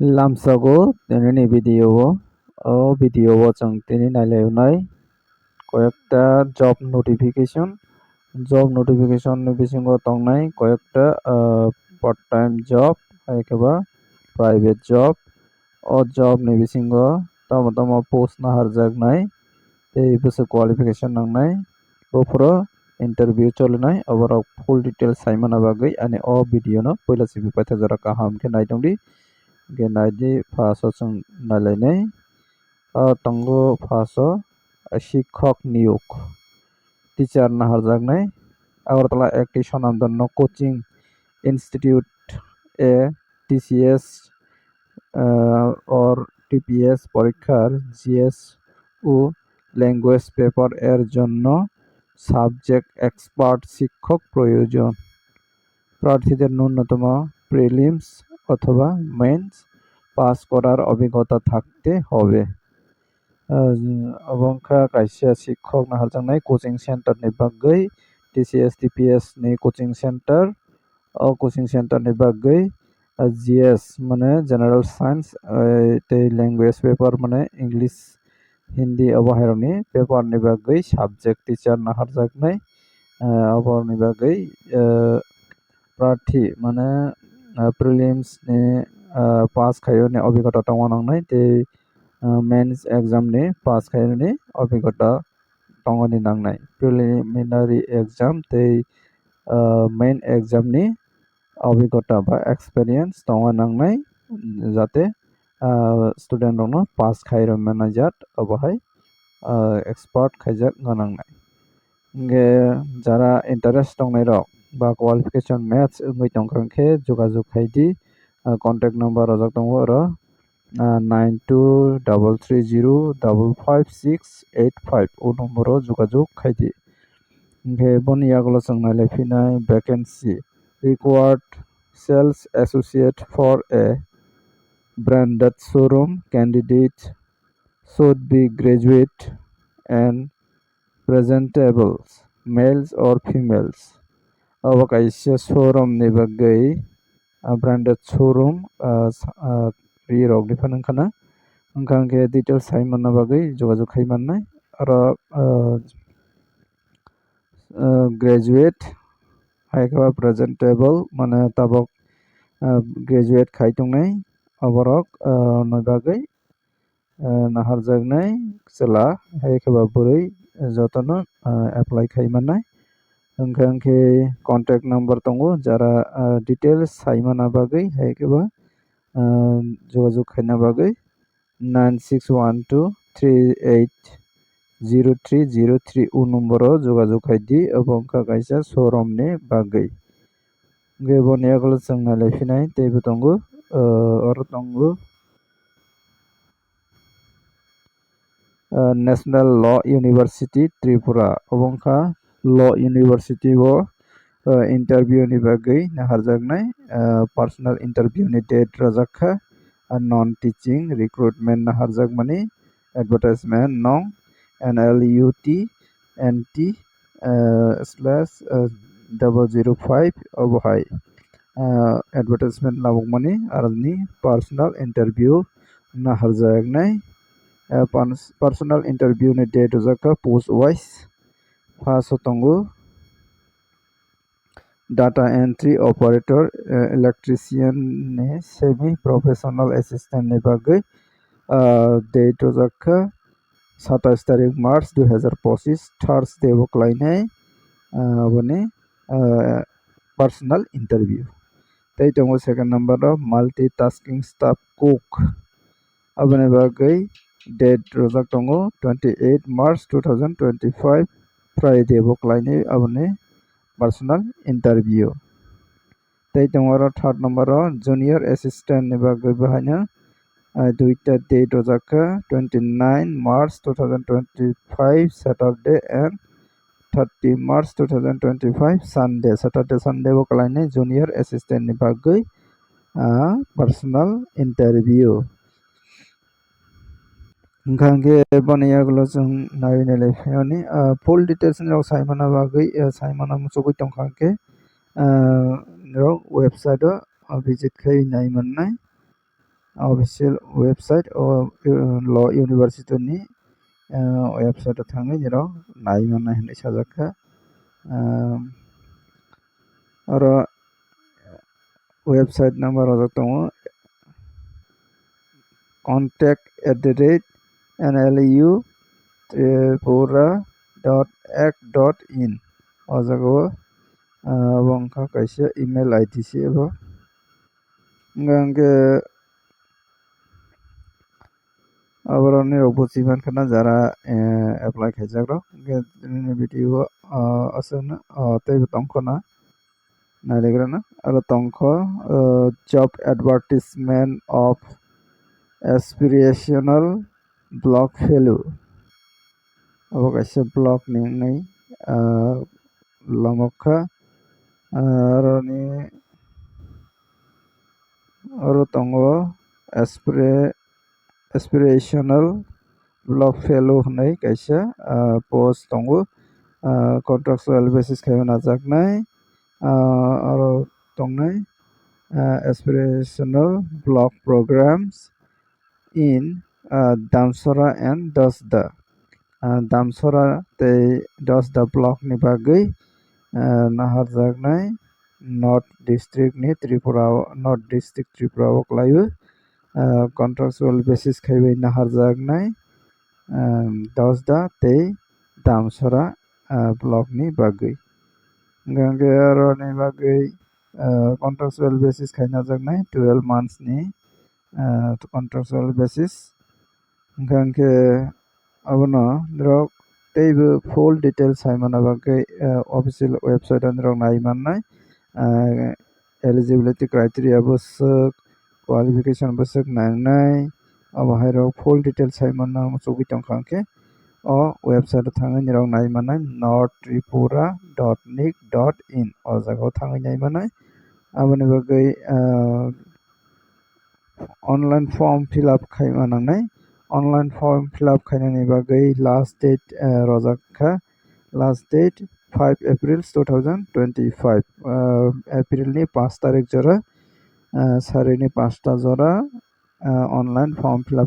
Lamsago tinini video o video o chang tini nailaiunai কয়েকটা job notification job notification ni bisingo tongnai কয়েকটা part time job একেবা private job o job ni bisingo tamo tamo post na naharjaknai tei busi qualification nangnai bufuro interview cholinai oborok full details saimana bagui ani o video no puila sibi paithakjak kaham khe naitongdi hingke naidi first o chong nailainai o tongo first শিক্ষক নিয়োগ teacher নাহারজাকনাই Agartala একটি স্বনামধন্য coaching institute এ TCS or TPS পরীক্ষার GS ও language paper এর জন্য subject expert শিক্ষক প্রয়োজন প্রার্থীদের ন্যূনতম প্রিলিমস অথবা মেন্স পাস করার অভিজ্ঞতা থাকতে হবে naharjaknai coaching center ni bagui TCS TPS ni coaching center o coaching center ni bagui GS মানে general science tei language paper মানে English Hindi অবহারণী paper ni bagui subject teacher naharjaknai oborni bagui প্রার্থী মানে pass খাইনি অভিজ্ঞতা tongma nangnai tei mains exam ni pass খাইনি অভিজ্ঞতা tongmani nangnai preliminary exam tei main exam ni অভিজ্ঞতা বা এক্সপেরিয়েন্স tongma nangnai যাতে student no pass khairokmani jaat obohai expert khaijak ganangnai hingke jara interest tongnai ba qualification maths wngoi tongkha khe jogajuk khai di contact number rojak tongo oro nine two double three zero double five six eight five o number o jogajuk khaidi hingke boni yagulo chung nailaiphina vacancy required sales associate for a branded showroom candidate should be graduate and presentable males or females kaisa showroom ni bagui branded showroom ri rok ni phano wngkhana wngkha hingke details sai manna bagui jogajuk khai mannai oro graduate haikhe presentable mane tabok graduate khai tongnai oborok ni bagui naharjaknai chwla haikhe ba burui jotono apply khai mannai number tongo jara details sai manna bagui haikhe ba যোগাযোগ খাইনা bagui nine six one two three eight zero three zero three ও number যোগাযোগ খাইদি অবংখা কাইসা showroom ni bagui hingke boni yagulo chung nailaiphina teibo tongo oro tongo national law university Tripura অবংখা law university o interview ni bagui naharjaknai personal interview ni date rajakha non teaching recruitment naharjakmani advertisement nong nlut nt slash double zero five obohai advertisement labokmani aroni personal interview naharjaknai personal interview ni date rajakha post wise ফাসতঙ্গু data entry operator ইলেকট্রিশিয়ানে semi professional assistant বিভাগে date যাক্ষা সাতাইশ তারিখ March দুই হাজার পঁচিশ থার্স দেবক্লাইনে মানে পার্সোনাল ইন্টারভিউ তাই তো second number multi tasking staff cook আপনার বাকি ডেট রোজাক দো twenty eight March two thousand twenty five aboni personal interview tei tongo oro third number o junior assistant ni bagui bahaino দুইটা date রোজাকা 29 March 2025 Saturday and 30 March 2025 Sunday Saturday Sunday bo kalainai junior assistant ni bagui personal interview hingkha ఇంకాగే పనియాగులసం నవీనలే అని full details నిరో సైమన బాగై సైమన ముసుగుతం కాంకే నిరో వెబ్సైట్ ভিজিট খাই নাই মাননাই অফিসিয়াল ওয়েবসাইট ও ল ইউনিভার্সিটিনি ওয়েবসাইট থাঙ্গে নিরো নাই মাননাই হনে সাজাখা আর ওয়েবসাইট নাম্বার অজক দङ contact at the rate the rate nlu tripura dot act dot in o jago bongka kaisa email id si ebo hingke aboroni rok buchiman khana jara apply khaijak rok hingke ni video aswkna teibo tongkhana nairegrana aro tongkho job advertisement of aspirational block value. अवकाश block निर्णय लमक्खा रनि रतंग एस्प्रे aspirational block fellow होननाय कायसा post दंगो contractual basis खालामनो नाजानाय आरो दंनाय aspirational block programs in programs in uh, Damsora and Dasda. Uh, Damsora tei Dasda block ni bagui uh, naharjaknai North District ni Tripura North District Tripura o klaiyo uh, contractual basis khaibai naharjaknai um, Dasda tei Damsora uh, block ni bagui. Hingke aro ni bagui uh, contractual basis khainajaknai 12 months ni contractual basis hingke abono norok teibo full details saimana bagui official website norok naimannai eligibility criteria bwswk qualification bwswk nangnai abo hairok full details saimano muchugui tongkha hingke o website o thangui norok naimannai north tripura dot nic dot in o jaga o thangui naimannai aboni bagui online form fill up khaima nangnai online form fill up khainani bagui last date rojak kha last date 5 April 2025 April ni 5 tarik jora sari ni 5 ta jora online form fill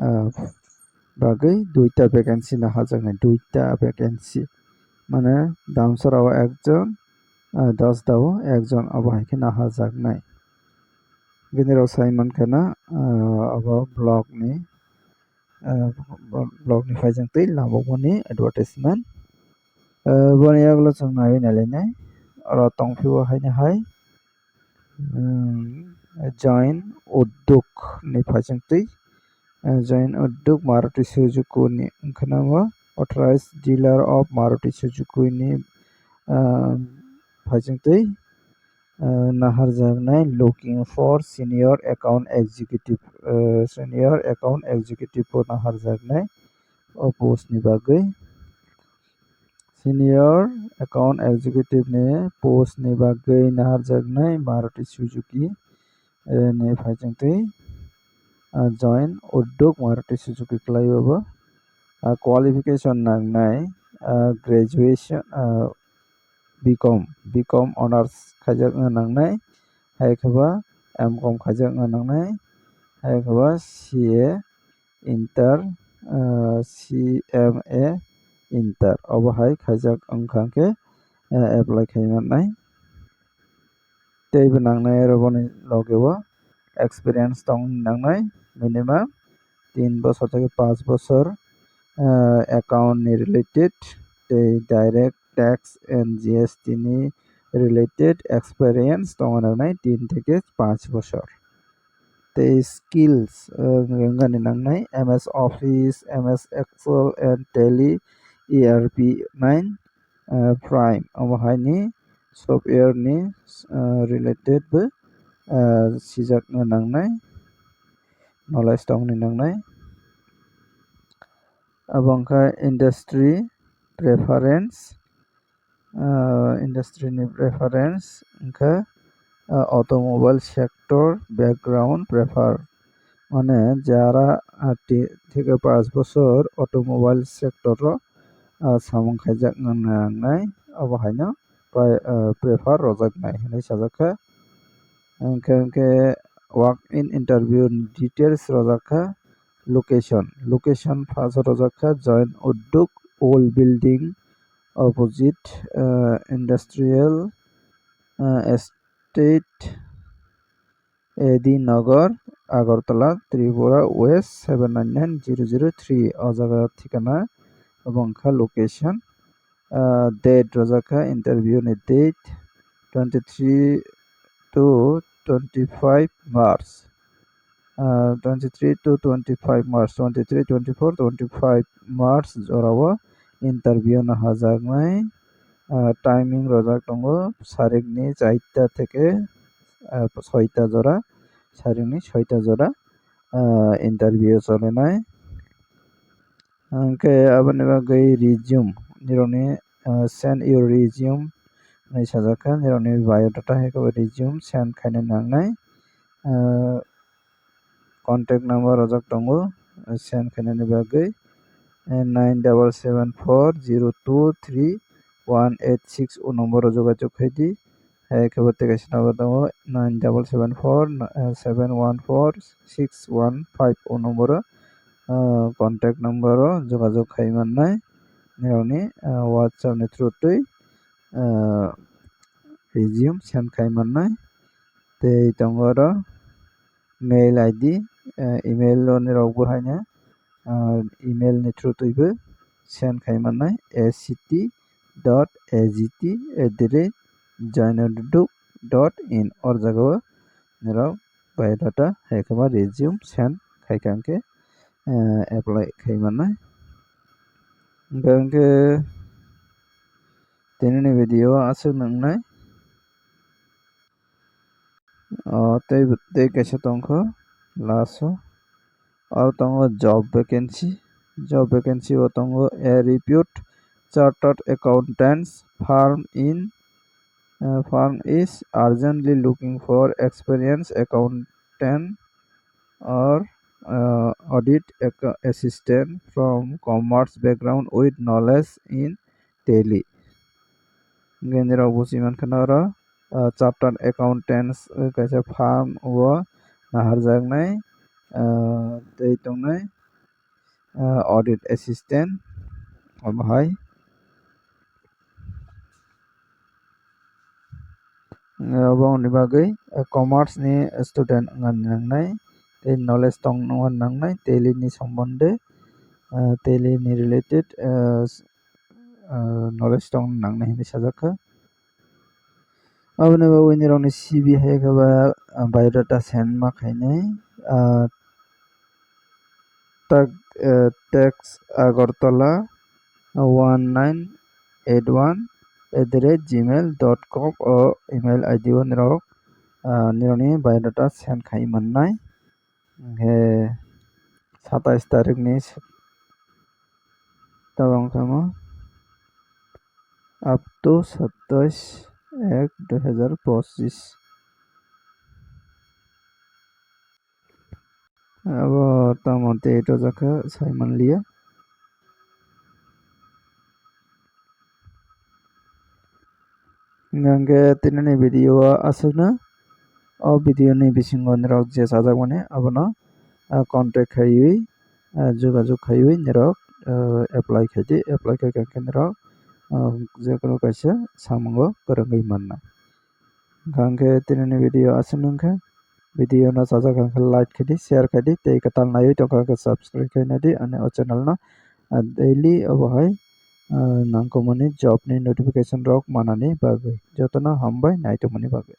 up ni bagui duita vacancy nahajaknai duita vacancy মানে দামসরাও একজন দশদাও একজন abo haike nahajaknai bini rok sai mankha abo blog ni blog ni faijak tui lamukmani advertisement boni yagulo chung naiui nailainai oro tongphio haine hai join udyog ni faijak tui join udyog maruti suzuki ni wngkha no authorized dealer of maruti suzuki ni faijak tui naharjaknai looking for senior account executive senior account executive o naharjaknai o post ni bagui senior account executive ni post ni bagui naharjaknai maruti suzuki ni faijak tui join udyog maruti suzuki khlaio bo qualification nangnai graduation bcom bcom honors khaijak nangnai haikhe mcom khaijak nangnai haikhe ca inter cma inter obo hai khaijak wngkha khe apply khaimannai teibo nangnai aro boni loge o experience tongmani nangnai minimum তিন বছর থেকে পাঁচ বছর account ni related tei direct tax and GST ni related experience tongmanai তিন থেকে পাঁচ বছর tei skills wngani nangnai MS Office MS Excel and Tally ERP 9 Prime omo hai ni software ni related bo sijakna nangnai nangnai abo wngkha industry preference industry ni preference wngkha automobile sector background prefer মানে যারা ah, ti- থেকে পাঁচ বছর automobile sector samung khaijak nangnai abo haino prefer rojaknai hinui sajakha hingke hingke work interview details rojakha location location paso rojakha join udduk old building opposite uh, industrial uh, estate AD Nagar Agartala Tripura west seven nine nine zero zero three ও জায়গার ঠিকানা এবং খা location date রোজাখা interview date twenty three to twenty five March twenty three to twenty five March twenty three twenty four twenty five March জরাবো interview না হাজারনাই timing রোজাক দङ সারিকনি চারটা থেকে ছয়টা জোড়া সারিকনি ছয়টা জোড়া ইন্টারভিউ চলে নাই Angke aboni bagui resume nironi send your resume nai sajaka nironi biodata hai kabo resume send khaina nangnai contact number rojak tongo send khaina ni bagui nine double seven four zero two three one eight six o নম্বর যোগাযোগ খাইদি একেবারে থেকে সিনাবা tongo nine double seven four seven one four six one five o number contact নম্বরও যোগাযোগ খাইমান্নাই নেওনি হোয়াটসঅ্যাপनि থ্রুতै resume sen kaiman nai te tongoro mail id email ne rogbo haina email ne through toibe sen kaiman nai act dot agt at the rate joinadu dot in or jago nero biodata ekaba resume sen khaikanke apply khaiman nai bangke tei kaisa tongkha last o aro tongo job vacancy job vacancy o tongo a repute chartered accountants firm in uh, firm is urgently looking for experienced accountant or uh, audit assistant from commerce background with knowledge in tally genera busi mankhanara chartered accountants kaisa farm o naharjaknai tei tongnai audit assistant omohai oboni bagui commerce ni student nangnai tei knowledge tongmo nangnai teli ni sombonde teli ni related sajakha aboni bagui ni rok ni cv hai kaba biodata send ma khainai tax agartala one nine eight one at the rate gmail dot com o email id o nirok nirokni biodata send khai mannai hingke satais tarik ni tabang kamo up to সাতাশ এক দুই হাজার পঁচিশ abo tamante ito jaka saimanlia hingke tinini video asokna o video ni bisingo nirok je sajak mani abono contact khaiwi যোগাযোগ খাইwi nirok apply khaidi જેકડો કશે સામંગો કરંગઈ મન્ના ઘંખે તેની video આસનુંખે વિડીયોના સાજા ઘંખે લાઈક ખેડી શેર ખેડી તે કતાલ નાયો તો ઘંખે સબસ્ક્રાઇબ કરી નદી અને ઓ ચેનલનો ડેઈલી અવહાય નાંકો મને જોબની નોટિફિકેશન રોક માનાની બાગે જોતનો હંબાય નાઈ તો મને બાગે